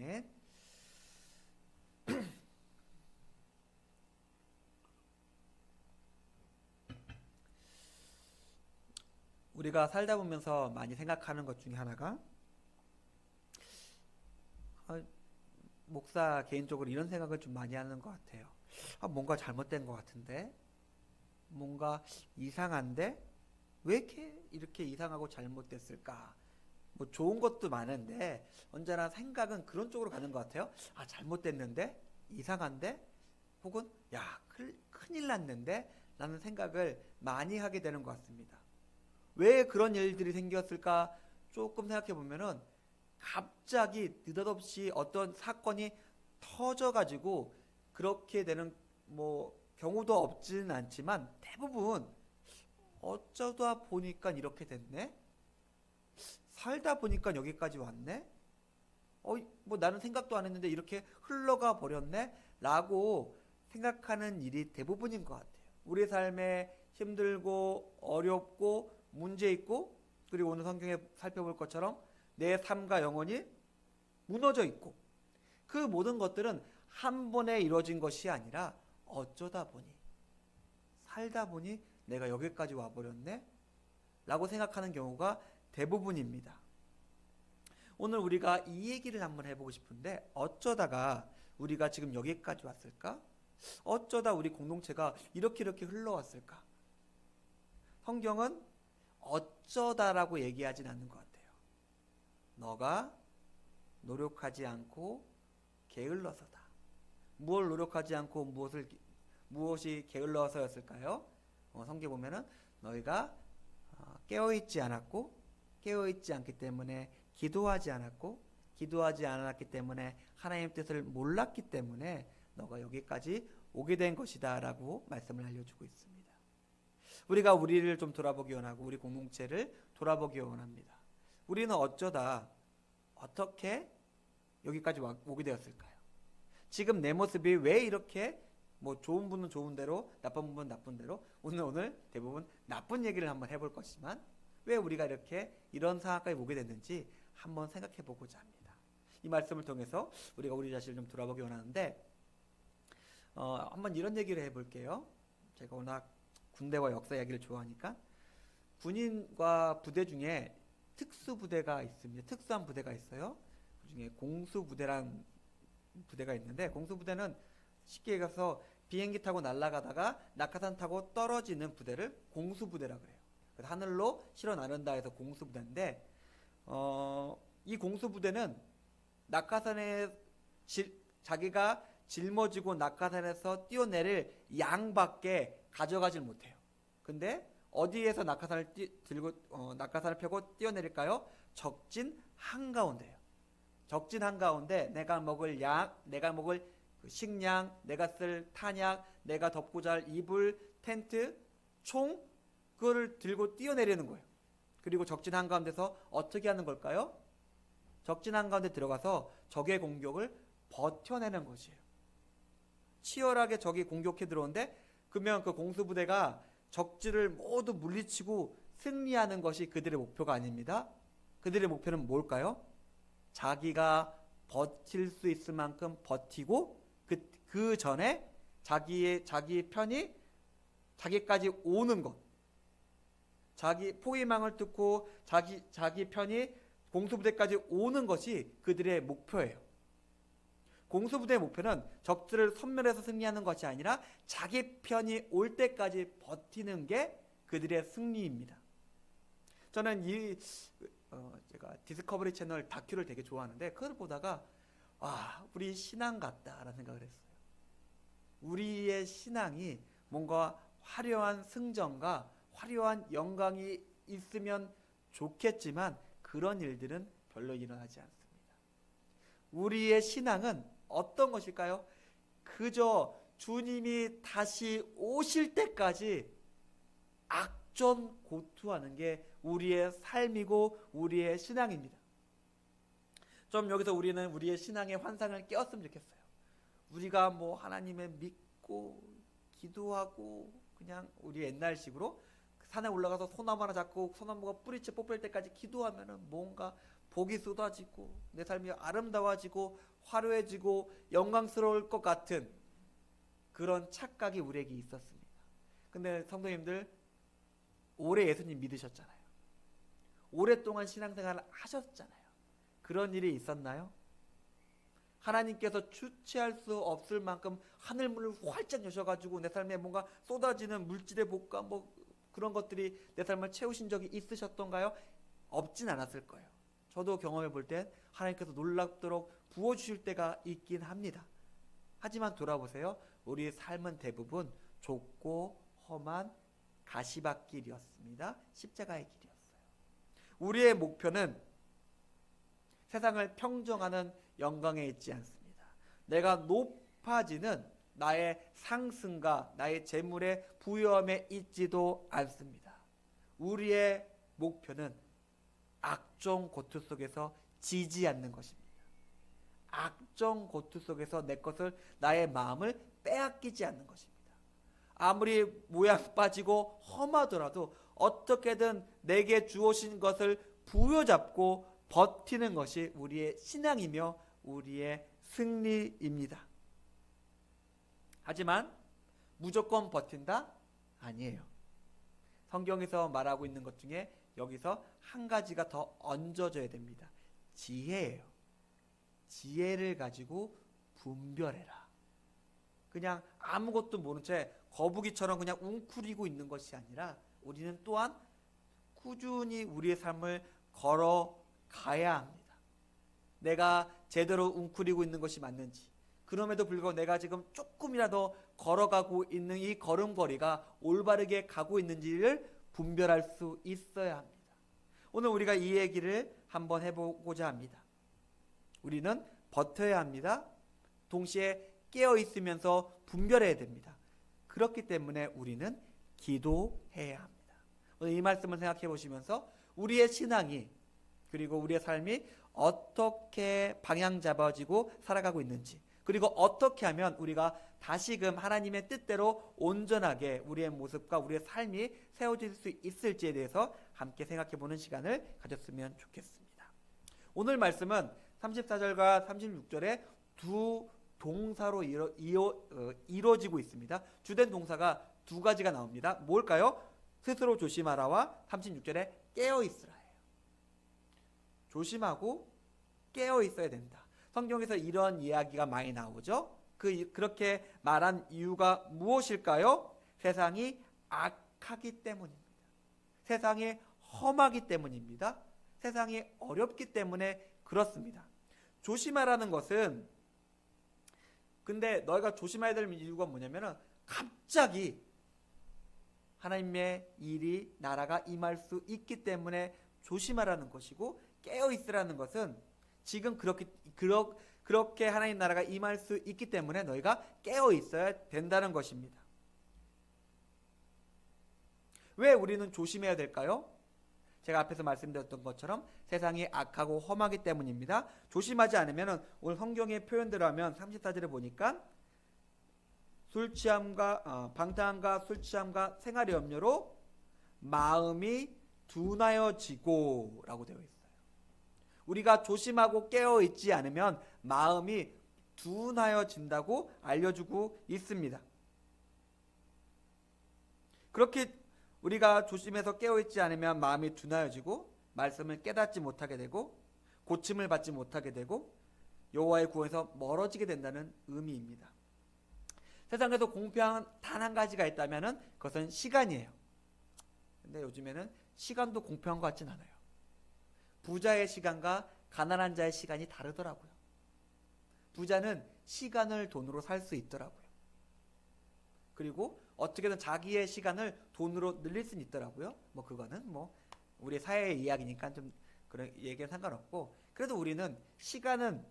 아멘. 우리가 살다 보면서 많이 생각하는 것 중에 하나가 아, 목사 개인적으로 이런 생각을 좀 많이 하는 것 같아요. 아, 뭔가 잘못된 것 같은데, 뭔가 이상한데, 왜 이렇게 이렇게 이상하고 잘못됐을까? 뭐 좋은 것도 많은데 언제나 생각은 그런 쪽으로 가는 것 같아요. 아 잘못됐는데, 이상한데, 혹은 야 큰, 큰일 났는데, 라는 생각을 많이 하게 되는 것 같습니다. 왜 그런 일들이 생겼을까? 조금 생각해 보면은 갑자기 느닷없이 어떤 사건이 터져가지고 그렇게 되는 뭐 경우도 없지는 않지만 대부분 어쩌다 보니까 이렇게 됐네? 살다 보니까 여기까지 왔네? 어, 뭐 나는 생각도 안 했는데 이렇게 흘러가 버렸네? 라고 생각하는 일이 대부분인 것 같아요. 우리 삶에 힘들고 어렵고 문제 있고 그리고 오늘 성경에 살펴볼 것처럼 내 삶과 영혼이 무너져 있고 그 모든 것들은 한 번에 이루어진 것이 아니라 어쩌다 보니 살다 보니 내가 여기까지 와버렸네 라고 생각하는 경우가 대부분입니다. 오늘 우리가 이 얘기를 한번 해보고 싶은데 어쩌다가 우리가 지금 여기까지 왔을까? 어쩌다 우리 공동체가 이렇게 이렇게 흘러왔을까? 성경은 어쩌다라고 얘기하진 않는 것 같아요. 너가 노력하지 않고 게을러서다. 무엇을 노력하지 않고 무엇을 무엇이 게을러서였을까요? 어, 성경 보면은 너희가 어, 깨어 있지 않았고 깨어 있지 않기 때문에 기도하지 않았고 기도하지 않았기 때문에 하나님 뜻을 몰랐기 때문에 너가 여기까지 오게 된 것이다 라고 말씀을 알려주고 있습니다. 우리가 우리를 좀 돌아보기 원하고 우리 공동체를 돌아보기 원합니다. 우리는 어쩌다 어떻게 여기까지 와- 오게 되었을까요? 지금 내 모습이 왜 이렇게 뭐 좋은 분은 좋은 대로 나쁜 분은 나쁜 대로 오늘 오늘 대부분 나쁜 얘기를 한번 해볼 것이지만 왜 우리가 이렇게 이런 상황까지 오게 됐는지 한번 생각해 보고자 합니다. 이 말씀을 통해서 우리가 우리 자신을 좀 돌아보기 원하는데 어, 한번 이런 얘기를 해볼게요. 제가 워낙 군대와 역사 이야기를 좋아하니까 군인과 부대 중에 특수 부대가 있습니다. 특수한 부대가 있어요. 그 중에 공수 부대란 부대가 있는데 공수 부대는 쉽게 얘기해서 비행기 타고 날아가다가 낙하산 타고 떨어지는 부대를 공수 부대라 그래요. 그래서 하늘로 실어 나른다 해서 공수 부대인데 어, 이 공수 부대는 낙하산에 질- 자기가 짊어지고 낙하산에서 뛰어내릴 양밖에 가져가질 못해요. 근데 어디에서 낙하산을 뛰, 들고 어, 낙하산을 펴고 뛰어내릴까요? 적진 한가운데요. 적진 한가운데 내가 먹을 약, 내가 먹을 그 식량, 내가 쓸 탄약, 내가 덮고 잘 이불, 텐트, 총 그거를 들고 뛰어내리는 거예요. 그리고 적진 한가운데서 어떻게 하는 걸까요? 적진 한가운데 들어가서 적의 공격을 버텨내는 것이에요. 치열하게 적이 공격해 들어오는데 그러면 그 공수부대가 적지를 모두 물리치고 승리하는 것이 그들의 목표가 아닙니다. 그들의 목표는 뭘까요? 자기가 버틸 수 있을 만큼 버티고 그, 그 전에 자기의 자기 편이 자기까지 오는 것. 자기 포위망을 뚫고 자기 자기 편이 공수부대까지 오는 것이 그들의 목표예요. 공수부대의 목표는 적들을 섬멸해서 승리하는 것이 아니라 자기 편이 올 때까지 버티는 게 그들의 승리입니다. 저는 이 어, 제가 디스커버리 채널 다큐를 되게 좋아하는데 그걸 보다가 와 우리 신앙 같다라는 생각을 했어요. 우리의 신앙이 뭔가 화려한 승전과 화려한 영광이 있으면 좋겠지만 그런 일들은 별로 일어나지 않습니다. 우리의 신앙은 어떤 것일까요? 그저 주님이 다시 오실 때까지 악전 고투하는 게 우리의 삶이고 우리의 신앙입니다. 좀 여기서 우리는 우리의 신앙의 환상을 깨웠으면 좋겠어요. 우리가 뭐 하나님을 믿고 기도하고 그냥 우리 옛날식으로 산에 올라가서 소나무 하나 잡고 소나무가 뿌리채 뽑힐 때까지 기도하면은 뭔가 복이 쏟아지고 내 삶이 아름다워지고 화려해지고 영광스러울 것 같은 그런 착각이 우리에게 있었습니다. 근데 성도님들 오래 예수님 믿으셨잖아요. 오랫동안 신앙생활을 하셨잖아요. 그런 일이 있었나요? 하나님께서 주체할 수 없을 만큼 하늘문을 활짝 여셔가지고 내 삶에 뭔가 쏟아지는 물질의 복과 뭐 그런 것들이 내 삶을 채우신 적이 있으셨던가요? 없진 않았을 거예요. 저도 경험해 볼 땐 하나님께서 놀랍도록 부어주실 때가 있긴 합니다. 하지만 돌아보세요. 우리의 삶은 대부분 좁고 험한 가시밭길이었습니다. 십자가의 길이었어요. 우리의 목표는 세상을 평정하는 영광에 있지 않습니다. 내가 높아지는 나의 상승과 나의 재물의 부여함에 있지도 않습니다. 우리의 목표는 악종 고투 속에서 지지 않는 것입니다. 악종 고투 속에서 내 것을 나의 마음을 빼앗기지 않는 것입니다. 아무리 모양 빠지고 험하더라도 어떻게든 내게 주어진 것을 부여잡고 버티는 것이 우리의 신앙이며 우리의 승리입니다. 하지만 무조건 버틴다? 아니에요. 성경에서 말하고 있는 것 중에 여기서 한 가지가 더 얹어져야 됩니다. 지혜예요. 지혜를 가지고 분별해라. 그냥 아무것도 모른 채 거북이처럼 그냥 웅크리고 있는 것이 아니라 우리는 또한 꾸준히 우리의 삶을 걸어가야 합니다. 내가 제대로 웅크리고 있는 것이 맞는지, 그럼에도 불구하고 내가 지금 조금이라도 걸어가고 있는 이 걸음걸이가 올바르게 가고 있는지를 분별할 수 있어야 합니다. 오늘 우리가 이 얘기를 한번 해보고자 합니다. 우리는 버텨야 합니다. 동시에 깨어 있으면서 분별해야 됩니다. 그렇기 때문에 우리는 기도해야 합니다. 오늘 이 말씀을 생각해 보시면서 우리의 신앙이 그리고 우리의 삶이 어떻게 방향 잡아지고 살아가고 있는지 그리고 어떻게 하면 우리가 다시금 하나님의 뜻대로 온전하게 우리의 모습과 우리의 삶이 세워질 수 있을지에 대해서 함께 생각해 보는 시간을 가졌으면 좋겠습니다. 오늘 말씀은 34절과 36절에 두 동사로 이루, 어, 이루 어지고 있습니다. 주된 동사가 두 가지가 나옵니다. 뭘까요? 스스로 조심하라와 36절에 깨어 있으라예요. 조심하고 깨어 있어야 된다. 성경에서 이런 이야기가 많이 나오죠. 그 그렇게 말한 이유가 무엇일까요? 세상이 악하기 때문입니다. 세상이 험하기 때문입니다. 세상이 어렵기 때문에 그렇습니다. 조심하라는 것은 근데 너희가 조심해야 될 이유가 뭐냐면은 갑자기 하나님의 일이 나라가 임할 수 있기 때문에 조심하라는 것이고 깨어 있으라는 것은 지금 그렇게 그러, 그렇게 하나님 나라가 임할 수 있기 때문에 너희가 깨어 있어야 된다는 것입니다. 왜 우리는 조심해야 될까요? 제가 앞에서 말씀드렸던 것처럼 세상이 악하고 험하기 때문입니다. 조심하지 않으면 오늘 성경의 표현대로 하면 34절에 보니까 술 취함과 어, 방탕함과 술 취함과 생활의 염려로 마음이 둔하여지고라고 되어 있어요. 우리가 조심하고 깨어 있지 않으면 마음이 둔하여진다고 알려주고 있습니다. 그렇게 우리가 조심해서 깨어 있지 않으면 마음이 둔하여지고 말씀을 깨닫지 못하게 되고 고침을 받지 못하게 되고 여호와의 구원에서 멀어지게 된다는 의미입니다. 세상에서 공평한 단 한 가지가 있다면은 그것은 시간이에요. 근데 요즘에는 시간도 공평한 것 같진 않아요. 부자의 시간과 가난한 자의 시간이 다르더라고요. 부자는 시간을 돈으로 살 수 있더라고요. 그리고 어떻게든 자기의 시간을 돈으로 늘릴 수는 있더라고요. 뭐 그거는 뭐 우리 사회의 이야기니까 좀 그런 얘기는 상관없고 그래도 우리는 시간은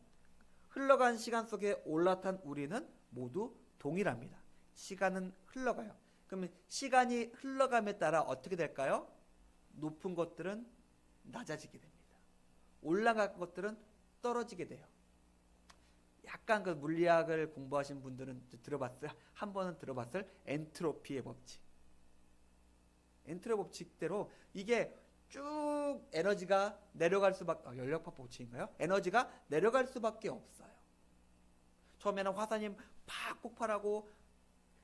흘러간 시간 속에 올라탄 우리는 모두 동일합니다. 시간은 흘러가요. 그러면 시간이 흘러감에 따라 어떻게 될까요? 높은 것들은 낮아지게 됩니다. 올라간 것들은 떨어지게 돼요. 약간 그 물리학을 공부하신 분들은 들어봤어요. 한 번은 들어봤을 엔트로피의 법칙. 엔트로 법칙대로 이게 쭉 에너지가 내려갈 수밖에 아, 연력파 법칙인가요? 에너지가 내려갈 수밖에 없어요. 처음에는 화산이 팍 폭발하고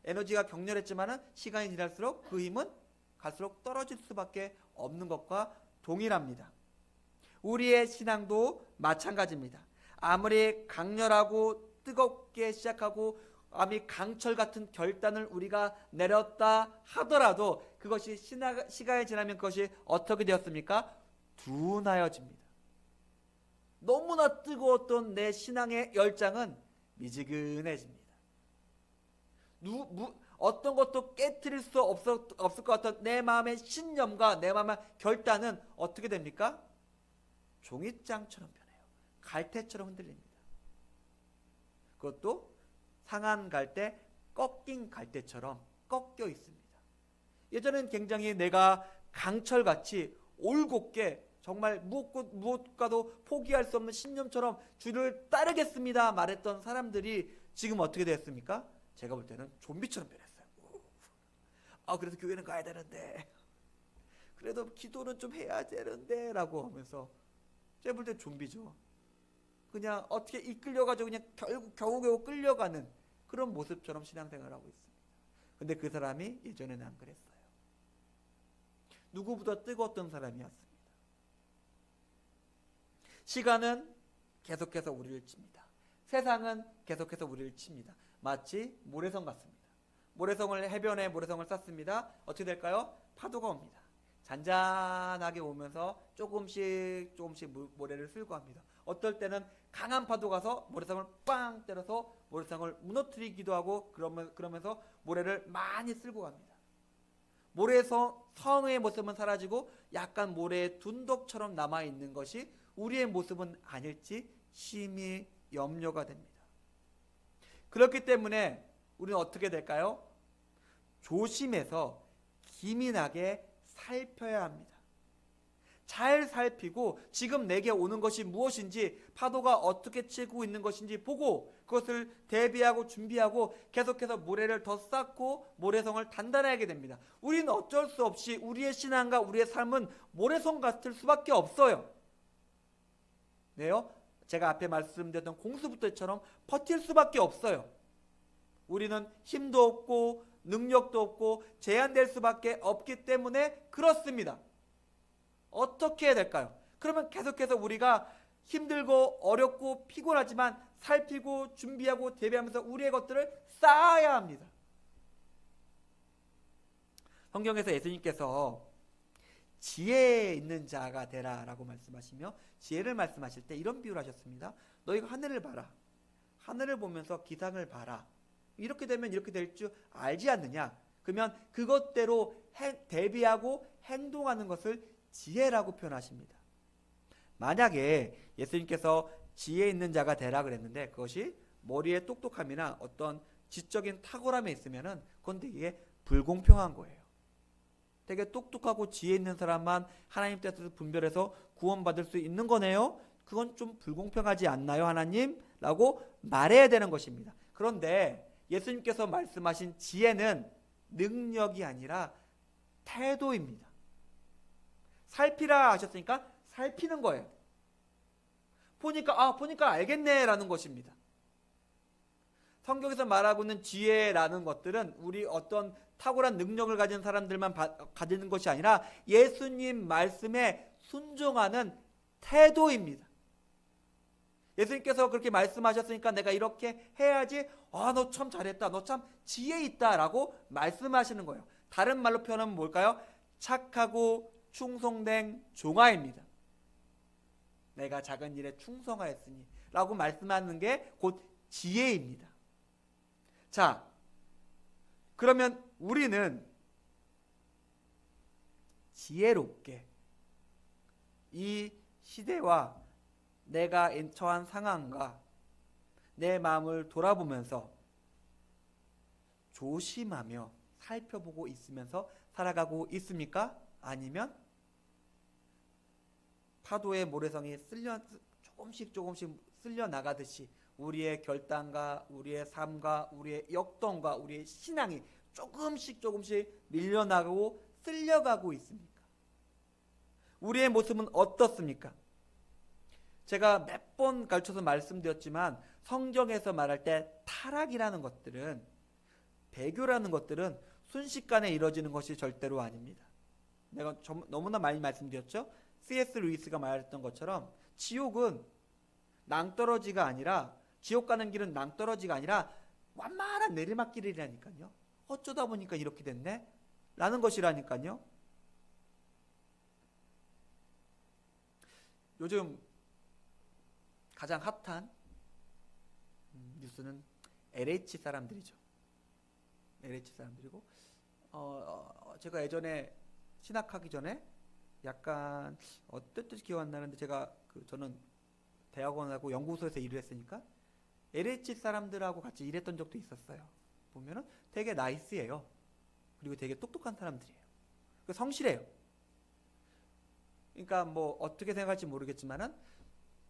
에너지가 격렬했지만은 시간이 지날수록 그 힘은 갈수록 떨어질 수밖에 없는 것과 동일합니다. 우리의 신앙도 마찬가지입니다. 아무리 강렬하고 뜨겁게 시작하고 아무리 강철 같은 결단을 우리가 내렸다 하더라도 그것이 시나- 시간이 지나면 그것이 어떻게 되었습니까? 둔하여집니다. 너무나 뜨거웠던 내 신앙의 열장은 미지근해집니다. 누, 무, 어떤 것도 깨뜨릴 수 없어, 없을 것 같은 내 마음의 신념과 내 마음의 결단은 어떻게 됩니까? 종이장처럼 변해요. 갈대처럼 흔들립니다. 그것도 상한 갈대, 꺾인 갈대처럼 꺾여 있습니다. 예전엔 굉장히 내가 강철같이 올곧게 정말 무엇과도 포기할 수 없는 신념처럼 주를 따르겠습니다 말했던 사람들이 지금 어떻게 됐습니까? 제가 볼 때는 좀비처럼 변했어요. 아 그래도 교회는 가야 되는데 그래도 기도는 좀 해야 되는데 라고 하면서 제가 볼때 좀비죠. 그냥 어떻게 이끌려가지고 그냥 결국 겨우겨우 끌려가는 그런 모습처럼 신앙생활을 하고 있습니다. 근데 그 사람이 예전에는 안 그랬어요. 누구보다 뜨거웠던 사람이었습니다. 시간은 계속해서 우리를 칩니다. 세상은 계속해서 우리를 칩니다. 마치 모래성 같습니다. 모래성을 해변에 모래성을 쌌습니다. 어떻게 될까요? 파도가 옵니다. 잔잔하게 오면서 조금씩 조금씩 물- 모래를 쓸고 합니다. 어떨 때는 강한 파도가 가서 모래성을 빵 때려서 모래성을 무너뜨리기도 하고 그러면, 그러면서 모래를 많이 쓸고 갑니다. 모래성 성의 모습은 사라지고 약간 모래의 둔덕처럼 남아 있는 것이 우리의 모습은 아닐지 심히 염려가 됩니다. 그렇기 때문에 우리는 어떻게 될까요? 조심해서 기민하게 살펴야 합니다. 잘 살피고 지금 내게 오는 것이 무엇인지 파도가 어떻게 치고 있는 것인지 보고 그것을 대비하고 준비하고 계속해서 모래를 더 쌓고 모래성을 단단하게 됩니다. 우리는 어쩔 수 없이 우리의 신앙과 우리의 삶은 모래성 같을 수밖에 없어요. 네요? 제가 앞에 말씀드렸던 공수부터처럼 버틸 수밖에 없어요. 우리는 힘도 없고 능력도 없고 제한될 수밖에 없기 때문에 그렇습니다. 어떻게 해야 될까요? 그러면 계속해서 우리가 힘들고 어렵고 피곤하지만 살피고 준비하고 대비하면서 우리의 것들을 쌓아야 합니다. 성경에서 예수님께서 지혜 있는 자가 되라 라고 말씀하시며 지혜를 말씀하실 때 이런 비유를 하셨습니다. 너희가 하늘을 봐라. 하늘을 보면서 기상을 봐라. 이렇게 되면 이렇게 될 줄 알지 않느냐? 그러면 그것대로 해- 대비하고 행동하는 것을 지혜라고 표현하십니다. 만약에 예수님께서 지혜 있는 자가 되라 그랬는데 그것이 머리에 똑똑함이나 어떤 지적인 탁월함에 있으면은 그건 되게 불공평한 거예요. 되게 똑똑하고 지혜 있는 사람만 하나님 뜻을 분별해서 구원받을 수 있는 거네요. 그건 좀 불공평하지 않나요, 하나님? 라고 말해야 되는 것입니다. 그런데 예수님께서 말씀하신 지혜는 능력이 아니라 태도입니다. 살피라 하셨으니까 살피는 거예요. 보니까 아 보니까 알겠네라는 것입니다. 성경에서 말하고 있는 지혜라는 것들은 우리 어떤 탁월한 능력을 가진 사람들만 바- 가지는 것이 아니라 예수님 말씀에 순종하는 태도입니다. 예수님께서 그렇게 말씀하셨으니까 내가 이렇게 해야지 아 너 참 잘했다 너 참 지혜 있다라고 말씀하시는 거예요. 다른 말로 표현하면 뭘까요? 착하고 충성된 종아입니다. 내가 작은 일에 충성하였으니 라고 말씀하는 게 곧 지혜입니다. 자, 그러면 우리는 지혜롭게 이 시대와 내가 처한 상황과 내 마음을 돌아보면서 조심하며 살펴보고 있으면서 살아가고 있습니까? 아니면 파도의 모래성이 쓸려 조금씩 조금씩 쓸려 나가듯이 우리의 결단과 우리의 삶과 우리의 역동과 우리의 신앙이 조금씩 조금씩 밀려나가고 쓸려가고 있습니까? 우리의 모습은 어떻습니까? 제가 몇 번 가르쳐서 말씀드렸지만 성경에서 말할 때 타락이라는 것들은 배교라는 것들은 순식간에 이루어지는 것이 절대로 아닙니다. 내가 좀- 너무나 많이 말씀드렸죠. C.S. 루이스가 말했던 것처럼 지옥은 낭떠러지가 아니라 지옥 가는 길은 낭떠러지가 아니라 완만한 내리막길이라니까요. 어쩌다 보니까 이렇게 됐네? 라는 것이라니까요. 요즘 가장 핫한 음, 뉴스는 LH 사람들이죠. LH 사람들이고 어, 어, 제가 예전에 신학하기 전에 약간 뜻이 기억 안 나는데 제가 그 저는 대학원하고 연구소에서 일을 했으니까 LH 사람들하고 같이 일했던 적도 있었어요. 보면은 되게 나이스해요. 그리고 되게 똑똑한 사람들이에요. 그 성실해요. 그러니까 뭐 어떻게 생각할지 모르겠지만은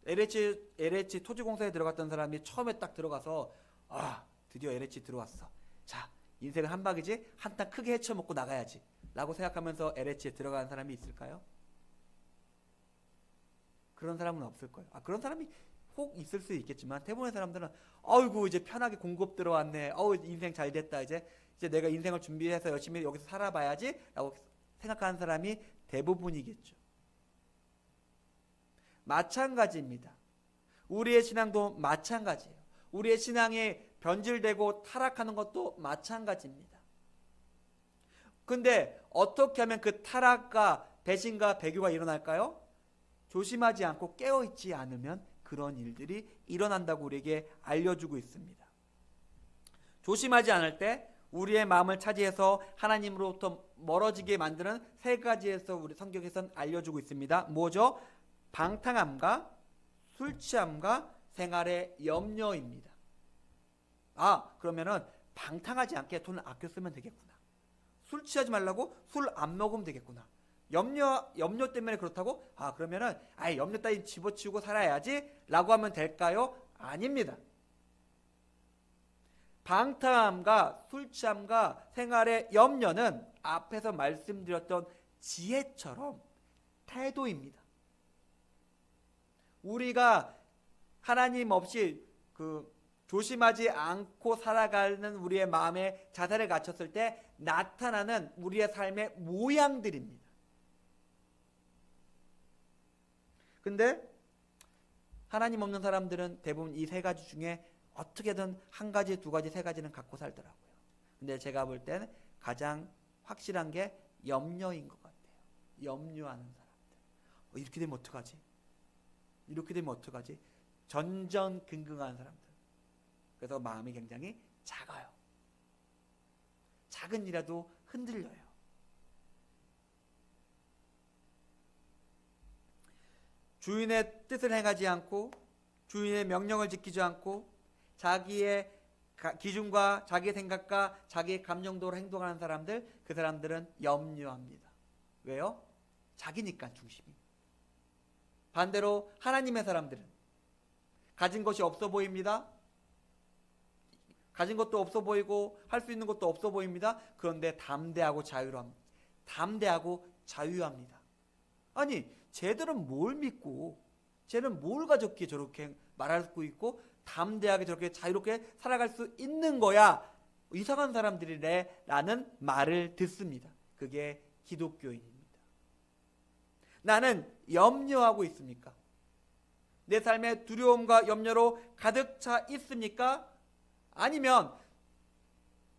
LH LH 토지공사에 들어갔던 사람이 처음에 딱 들어가서 아 드디어 LH 들어왔어. 자 인생은 한 방이지 한탕 크게 헤쳐먹고 나가야지. 라고 생각하면서 LH에 들어가는 사람이 있을까요? 그런 사람은 없을 거예요. 아, 그런 사람이 혹 있을 수 있겠지만 대부분의 사람들은 아이고 이제 편하게 공급 들어왔네. 어우 인생 잘 됐다. 이제 이제 내가 인생을 준비해서 열심히 여기서 살아봐야지라고 생각하는 사람이 대부분이겠죠. 마찬가지입니다. 우리의 신앙도 마찬가지예요. 우리의 신앙이 변질되고 타락하는 것도 마찬가지입니다. 근데 어떻게 하면 그 타락과 배신과 배교가 일어날까요? 조심하지 않고 깨어있지 않으면 그런 일들이 일어난다고 우리에게 알려주고 있습니다. 조심하지 않을 때 우리의 마음을 차지해서 하나님으로부터 멀어지게 만드는 세 가지에서 우리 성경에서는 알려주고 있습니다. 뭐죠? 방탕함과 술 취함과 생활의 염려입니다. 아, 그러면은 방탕하지 않게 돈을 아껴 쓰면 되겠구나. 술 취하지 말라고 술 안 먹으면 되겠구나. 염려 염려 때문에 그렇다고 아 그러면은 아예 염려 따위 집어치우고 살아야지라고 하면 될까요? 아닙니다. 방탕함과 술 취함과 생활의 염려는 앞에서 말씀드렸던 지혜처럼 태도입니다. 우리가 하나님 없이 그 조심하지 않고 살아가는 우리의 마음의 자세를 갖췄을 때 나타나는 우리의 삶의 모양들입니다. 근데 하나님 없는 사람들은 대부분 이 세 가지 중에 어떻게든 한 가지, 두 가지, 세 가지는 갖고 살더라고요. 근데 제가 볼 때는 가장 확실한 게 염려인 것 같아요. 염려하는 사람들. 어, 이렇게 되면 어떡하지? 이렇게 되면 어떡하지? 전전긍긍한 사람들. 그래서 마음이 굉장히 작아요. 작은 일이라도 흔들려요. 주인의 뜻을 행하지 않고 주인의 명령을 지키지 않고 자기의 가- 기준과 자기의 생각과 자기의 감정도로 행동하는 사람들 그 사람들은 염려합니다. 왜요? 자기니까 중심이. 반대로 하나님의 사람들은 가진 것이 없어 보입니다. 가진 것도 없어 보이고 할 수 있는 것도 없어 보입니다. 그런데 담대하고 자유함, 담대하고 자유합니다. 아니, 쟤들은 뭘 믿고, 쟤는 뭘 가졌기에 저렇게 말할 수 있고 담대하게 저렇게 자유롭게 살아갈 수 있는 거야. 이상한 사람들이래 라는 말을 듣습니다. 그게 기독교인입니다. 나는 염려하고 있습니까? 내 삶에 두려움과 염려로 가득 차 있습니까? 아니면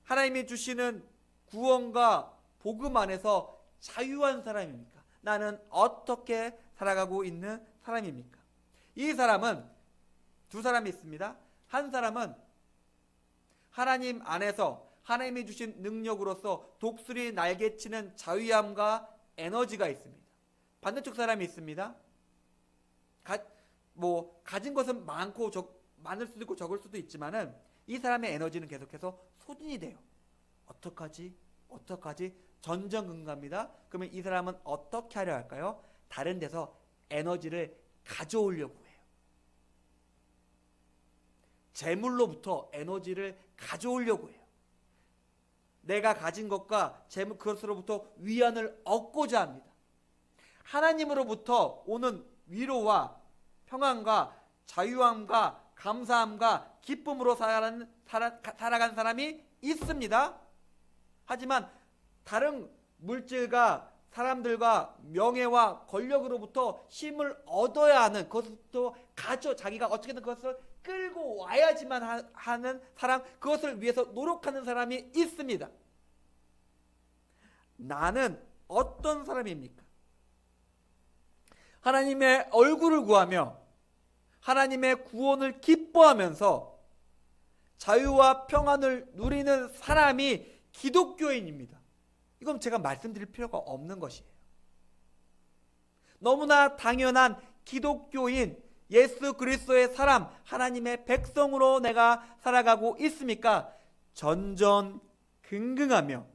하나님이 주시는 구원과 복음 안에서 자유한 사람입니까? 나는 어떻게 살아가고 있는 사람입니까? 이 사람은 두 사람이 있습니다. 한 사람은 하나님 안에서 하나님이 주신 능력으로서 독수리 날개치는 자유함과 에너지가 있습니다. 반대쪽 사람이 있습니다. 가, 뭐 가진 것은 많고 적, 많을 수도 있고 적을 수도 있지만은 이 사람의 에너지는 계속해서 소진이 돼요. 어떡하지? 어떡하지? 전전긍긍합니다. 그러면 이 사람은 어떻게 하려 할까요? 다른 데서 에너지를 가져오려고 해요. 재물로부터 에너지를 가져오려고 해요. 내가 가진 것과 재물 그것으로부터 위안을 얻고자 합니다. 하나님으로부터 오는 위로와 평안과 자유함과 감사함과 기쁨으로 살아가는, 살아, 살아간 사람이 있습니다. 하지만 다른 물질과 사람들과 명예와 권력으로부터 힘을 얻어야 하는 그것도 가져 자기가 어떻게든 그것을 끌고 와야지만 하- 하는 사람 그것을 위해서 노력하는 사람이 있습니다. 나는 어떤 사람입니까? 하나님의 얼굴을 구하며 하나님의 구원을 기뻐하면서 자유와 평안을 누리는 사람이 기독교인입니다. 이건 제가 말씀드릴 필요가 없는 것이에요. 너무나 당연한 기독교인 예수 그리스도의 사람 하나님의 백성으로 내가 살아가고 있습니까? 전전 긍긍하며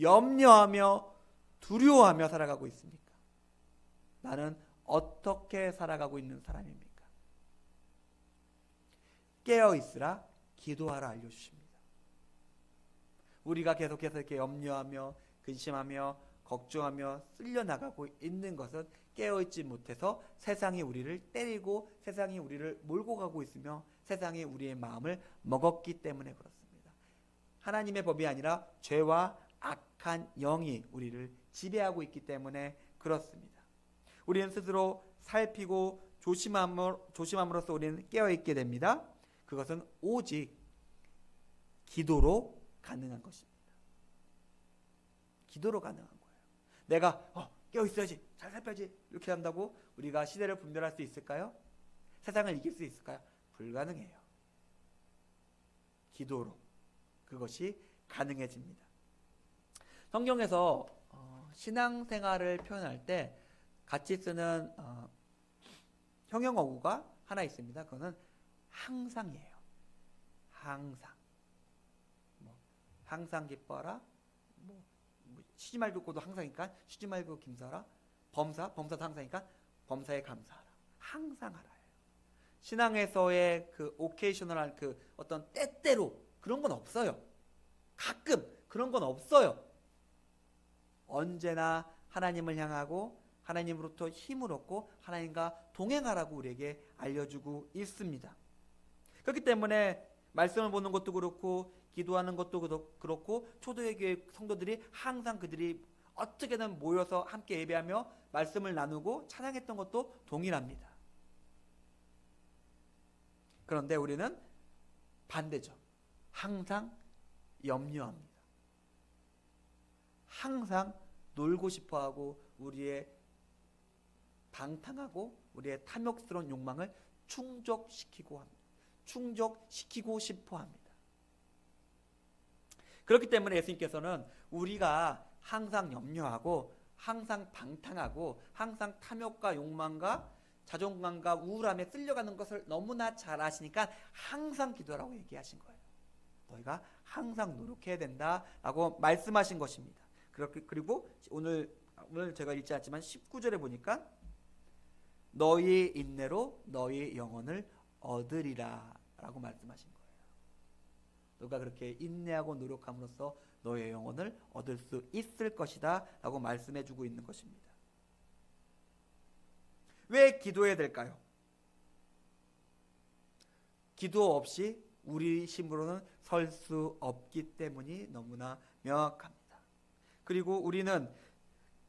염려하며 두려워하며 살아가고 있습니까? 나는 어떻게 살아가고 있는 사람입니까? 깨어 있으라 기도하라 알려주십니다. 우리가 계속해서 이렇게 염려하며 근심하며 걱정하며 쓸려 나가고 있는 것은 깨어 있지 못해서 세상이 우리를 때리고 세상이 우리를 몰고 가고 있으며 세상이 우리의 마음을 먹었기 때문에 그렇습니다. 하나님의 법이 아니라 죄와 악한 영이 우리를 지배하고 있기 때문에 그렇습니다. 우리는 스스로 살피고 조심함으로, 조심함으로써 우리는 깨어 있게 됩니다. 그것은 오직 기도로 가능한 것입니다. 기도로 가능한 거예요. 내가 어, 깨어 있어야지, 잘 살펴야지 이렇게 한다고 우리가 시대를 분별할 수 있을까요? 세상을 이길 수 있을까요? 불가능해요. 기도로 그것이 가능해집니다. 성경에서 어, 신앙생활을 표현할 때 같이 쓰는 어, 형용어구가 하나 있습니다. 그거는 항상이에요. 항상. 뭐 항상 기뻐라. 뭐, 뭐 쉬지 말고 고도 항상이니까 쉬지 말고 김사라. 범사 범사도 항상이니까 범사에 감사하라. 항상 하라예요. 신앙에서의 그 오케이셔널한 그 어떤 때때로 그런 건 없어요. 가끔 그런 건 없어요. 언제나 하나님을 향하고 하나님으로부터 힘을 얻고 하나님과 동행하라고 우리에게 알려주고 있습니다. 그렇기 때문에 말씀을 보는 것도 그렇고 기도하는 것도 그렇- 그렇고 초대의 교회 성도들이 항상 그들이 어떻게든 모여서 함께 예배하며 말씀을 나누고 찬양했던 것도 동일합니다. 그런데 우리는 반대죠. 항상 염려합니다. 항상 놀고 싶어 하고 우리의 방탕하고 우리의 탐욕스러운 욕망을 충족시키고 합니다. 충족시키고 싶어 합니다. 그렇기 때문에 예수님께서는 우리가 항상 염려하고 항상 방탕하고 항상 탐욕과 욕망과 자존감과 우울함에 쓸려가는 것을 너무나 잘 아시니까 항상 기도라고 얘기하신 거예요. 너희가 항상 노력해야 된다라고 말씀하신 것입니다. 그렇게 그리고 오늘 오늘 제가 읽지 않지만 19절에 보니까 너희 인내로 너희 영혼을 얻으리라 라고 말씀하신 거예요. 너가 그렇게 인내하고 노력함으로써 너의 영혼을 얻을 수 있을 것이다 라고 말씀해 주고 있는 것입니다. 왜 기도해야 될까요? 기도 없이 우리 힘으로는 설 수 없기 때문이 너무나 명확합니다. 그리고 우리는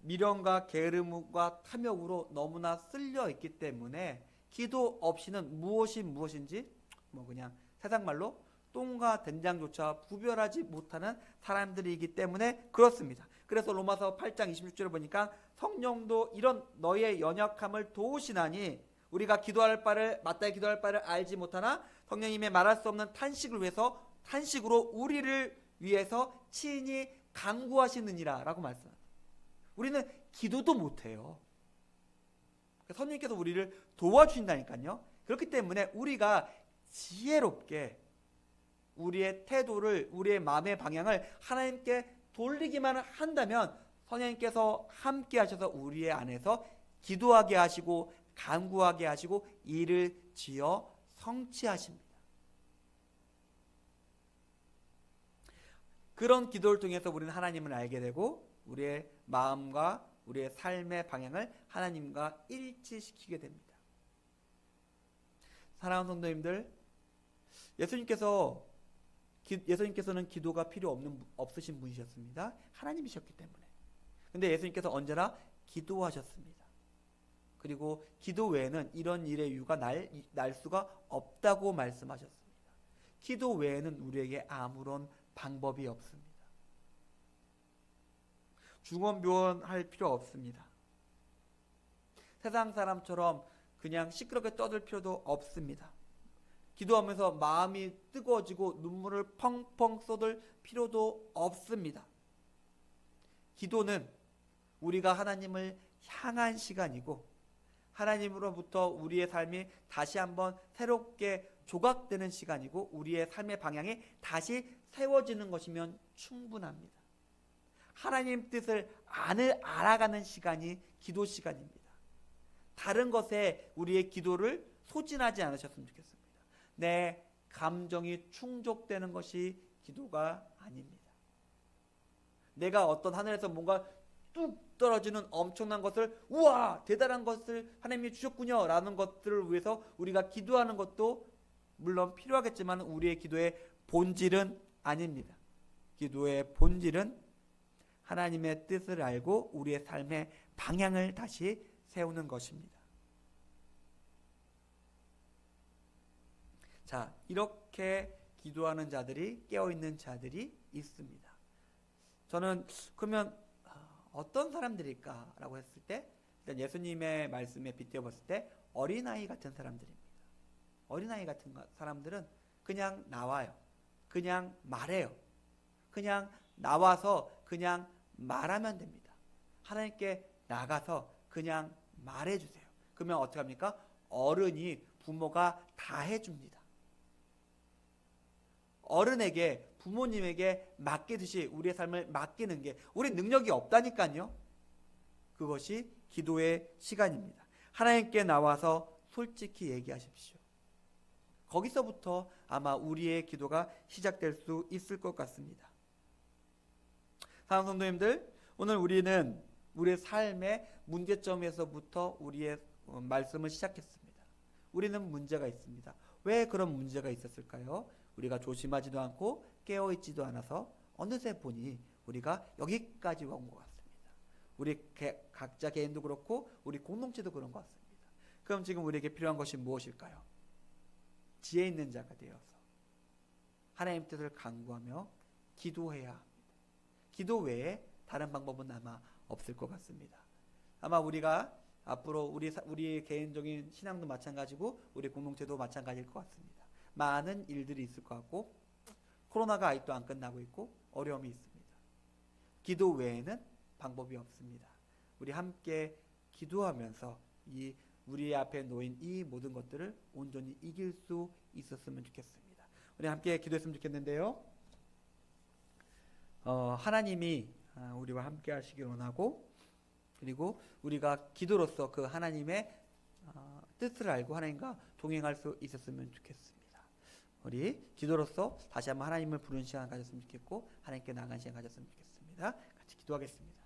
미련과 게으름과 탐욕으로 너무나 쓸려 있기 때문에 기도 없이는 무엇이 무엇인지 뭐 그냥 세상 말로 똥과 된장조차 구별하지 못하는 사람들이기 때문에 그렇습니다. 그래서 로마서 8장 26절을 보니까 성령도 이런 너의 연약함을 도우시나니 우리가 기도할 바를 마땅히 기도할 바를 알지 못하나 성령님의 말할 수 없는 탄식을 위해서 탄식으로 우리를 위해서 친히 강구하시느니라라고 말씀합니다. 우리는 기도도 못해요. 선생님께서 우리를 도와주신다니까요. 그렇기 때문에 우리가 지혜롭게 우리의 태도를 우리의 마음의 방향을 하나님께 돌리기만 한다면 선생님께서 함께 하셔서 우리의 안에서 기도하게 하시고 간구하게 하시고 일을 지어 성취하십니다. 그런 기도를 통해서 우리는 하나님을 알게 되고 우리의 마음과 우리의 삶의 방향을 하나님과 일치시키게 됩니다. 사랑하는 성도님들, 예수님께서 기- 예수님께서는 기도가 필요 없는 없으신 분이셨습니다. 하나님이셨기 때문에. 근데 예수님께서 언제나 기도하셨습니다. 그리고 기도 외에는 이런 일의 이유가 날, 날 수가 없다고 말씀하셨습니다. 기도 외에는 우리에게 아무런 방법이 없습니다. 중언부언할 필요 없습니다. 세상 사람처럼 그냥 시끄럽게 떠들 필요도 없습니다. 기도하면서 마음이 뜨거워지고 눈물을 펑펑 쏟을 필요도 없습니다. 기도는 우리가 하나님을 향한 시간이고 하나님으로부터 우리의 삶이 다시 한번 새롭게 조각되는 시간이고 우리의 삶의 방향이 다시 세워지는 것이면 충분합니다. 하나님 뜻을 안을 알아가는 시간이 기도 시간입니다. 다른 것에 우리의 기도를 소진하지 않으셨으면 좋겠습니다. 내 감정이 충족되는 것이 기도가 아닙니다. 내가 어떤 하늘에서 뭔가 뚝 떨어지는 엄청난 것을 우와 대단한 것을 하나님이 주셨군요 라는 것들을 위해서 우리가 기도하는 것도 물론 필요하겠지만 우리의 기도의 본질은 아닙니다. 기도의 본질은 하나님의 뜻을 알고 우리의 삶의 방향을 다시 세우는 것입니다. 자, 이렇게 기도하는 자들이 깨어있는 자들이 있습니다. 저는 그러면 아, 어떤 사람들일까라고 했을 때 일단 예수님의 말씀에 빗대어 봤을 때 어린아이 같은 사람들입니다. 어린아이 같은 가- 사람들은 그냥 나와요. 그냥 말해요. 그냥 나와서 그냥 말하면 됩니다. 하나님께 나가서 그냥 말해주세요. 그러면 어떻게 합니까? 어른이 부모가 다 해줍니다. 어른에게 부모님에게 맡기듯이 우리의 삶을 맡기는 게 우리 능력이 없다니까요. 그것이 기도의 시간입니다. 하나님께 나와서 솔직히 얘기하십시오. 거기서부터 아마 우리의 기도가 시작될 수 있을 것 같습니다. 사랑하는 성도님들, 오늘 우리는 우리의 삶의 문제점에서부터 우리의 어, 말씀을 시작했습니다. 우리는 문제가 있습니다. 왜 그런 문제가 있었을까요? 우리가 조심하지도 않고 깨어 있지도 않아서 어느새 보니 우리가 여기까지 온 것 같습니다. 우리 개- 각자 개인도 그렇고 우리 공동체도 그런 것 같습니다. 그럼 지금 우리에게 필요한 것이 무엇일까요? 지혜 있는 자가 되어서 하나님 뜻을 강구하며 기도해야 합니다. 기도 외에 다른 방법은 아마 없을 것 같습니다. 아마 우리가 앞으로 우리 사- 우리 개인적인 신앙도 마찬가지고 우리 공동체도 마찬가지일 것 같습니다. 많은 일들이 있을 것 같고 코로나가 아직도 안 끝나고 있고 어려움이 있습니다. 기도 외에는 방법이 없습니다. 우리 함께 기도하면서 이 우리 앞에 놓인 이 모든 것들을 온전히 이길 수 있었으면 좋겠습니다. 우리 함께 기도했으면 좋겠는데요. 어, 하나님이 아, 우리와 함께 하시길 원하고 그리고 우리가 기도로서 그 하나님의 어, 뜻을 알고 하나님과 동행할 수 있었으면 좋겠습니다. 우리 기도로서 다시 한번 하나님을 부르는 시간 가졌으면 좋겠고 하나님께 나아가는 시간 가졌으면 좋겠습니다. 같이 기도하겠습니다.